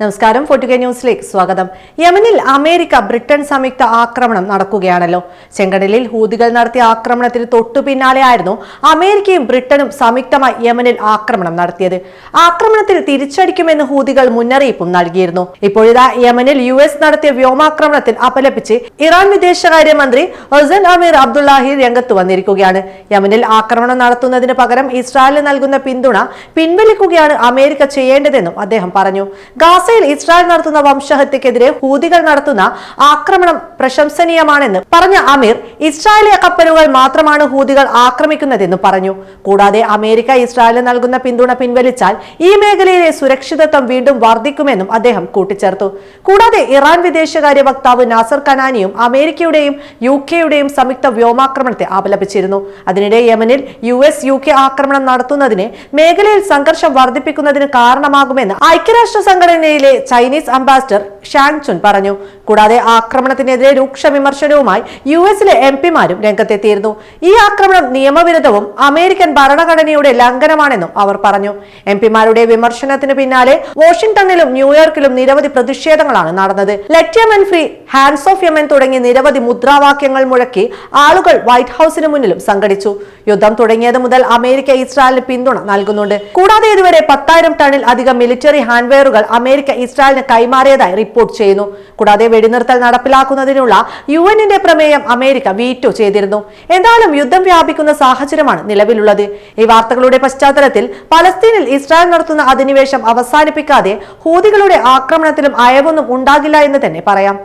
നമസ്കാരം ഫോർട്ടുഗേ ന്യൂസിലേക്ക് സ്വാഗതം. യമനിൽ അമേരിക്ക ബ്രിട്ടൻ സംയുക്ത ആക്രമണം നടക്കുകയാണല്ലോ. ചെങ്കടലിൽ ഹൂതികൾ നടത്തിയ ആക്രമണത്തിന് തൊട്ടു പിന്നാലെയായിരുന്നു അമേരിക്കയും ബ്രിട്ടനും സംയുക്തമായി യമനിൽ ആക്രമണം നടത്തിയത്. ആക്രമണത്തിൽ തിരിച്ചടിക്കുമെന്ന് ഹൂതികൾ മുന്നറിയിപ്പും നൽകിയിരുന്നു. ഇപ്പോഴിതാ യമനിൽ യു എസ് നടത്തിയ വ്യോമാക്രമണത്തിൽ അപലപിച്ച് ഇറാൻ വിദേശകാര്യമന്ത്രി ഹസൻ അമീർ അബ്ദുല്ലാഹി രംഗത്ത് വന്നിരിക്കുകയാണ്. യമനിൽ ആക്രമണം നടത്തുന്നതിന് പകരം ഇസ്രായേലിന് നൽകുന്ന പിന്തുണ പിൻവലിക്കുകയാണ് അമേരിക്ക ചെയ്യേണ്ടതെന്നും അദ്ദേഹം പറഞ്ഞു. ഗാസയിൽ ഇസ്രായേൽ നടത്തുന്ന വംശഹത്യക്കെതിരെ ഹൂതികൾ നടത്തുന്ന ആക്രമണം പ്രശംസനീയമാണെന്ന് പറഞ്ഞ അമീർ ഇസ്രായേലിയ കപ്പലുകൾ മാത്രമാണ് ഹൂതികൾ ആക്രമിക്കുന്നതെന്ന് പറഞ്ഞു. കൂടാതെ അമേരിക്ക ഇസ്രായേലിന് നൽകുന്ന പിന്തുണ പിൻവലിച്ചാൽ ഈ മേഖലയിലെ സുരക്ഷിതത്വം വീണ്ടും വർദ്ധിക്കുമെന്നും അദ്ദേഹം കൂട്ടിച്ചേർത്തു. കൂടാതെ ഇറാൻ വിദേശകാര്യ വക്താവ് നാസർ കനാനിയും അമേരിക്കയുടെയും യു കെയുടെയും സംയുക്ത വ്യോമാക്രമണത്തെ അപലപിച്ചിരുന്നു അതിനിടെ യമനിൽ യു എസ് യു കെ ആക്രമണം നടത്തുന്നതിന് മേഖലയിൽ സംഘർഷം വർദ്ധിപ്പിക്കുന്നതിന് കാരണമാകുമെന്ന് ഐക്യരാഷ്ട്ര സംഘടനയിലെ ചൈനീസ് അംബാസിഡർ ഷാങ് ചുൻ പറഞ്ഞു. കൂടാതെ ആക്രമണത്തിനെതിരെ രൂക്ഷ വിമർശനവുമായി യു എസിലെ എം പിമാരും രംഗത്തെത്തിയിരുന്നു. ഈ ആക്രമണം നിയമവിരുദ്ധവും അമേരിക്കൻ ഭരണഘടനയുടെ ലംഘനമാണെന്നും അവർ പറഞ്ഞു. എം പിമാരുടെ വിമർശനത്തിന് പിന്നാലെ വാഷിംഗ്ടണിലും ന്യൂയോർക്കിലും നിരവധി പ്രതിഷേധങ്ങളാണ് നടന്നത്. Let Yemen free hands off Yemen തുടങ്ങി നിരവധി മുദ്രാവാക്യങ്ങൾ മുഴക്കി ആളുകൾ വൈറ്റ് ഹൌസിന് മുന്നിലും സംഘടിച്ചു. യുദ്ധം തുടങ്ങിയത് മുതൽ അമേരിക്ക ഇസ്രായേലിന് പിന്തുണ നൽകുന്നുണ്ട്. കൂടാതെ ഇതുവരെ പത്തായിരം ടണ്ണിൽ അധികം മിലിറ്ററി ഹാൻഡ്വെയറുകൾ അമേരിക്ക ഇസ്രായേലിന് കൈമാറിയതായി റിപ്പോർട്ട് ചെയ്യുന്നു. കൂടാതെ വെടിനിർത്തൽ നടപ്പിലാക്കുന്നതിനുള്ള യു എന്നിന്റെ പ്രമേയം അമേരിക്ക വീറ്റോ ചെയ്തിരുന്നു. എന്തായാലും യുദ്ധം വ്യാപിക്കുന്ന സാഹചര്യമാണ് നിലവിലുള്ളത്. ഈ വാർത്തകളുടെ പശ്ചാത്തലത്തിൽ പലസ്തീനിൽ ഇസ്രായേൽ നടത്തുന്ന അധിനിവേശം അവസാനിപ്പിക്കാതെ ഹൂതികളുടെ ആക്രമണത്തിലും അയവൊന്നും ഉണ്ടാകില്ല എന്ന് തന്നെ പറയാം.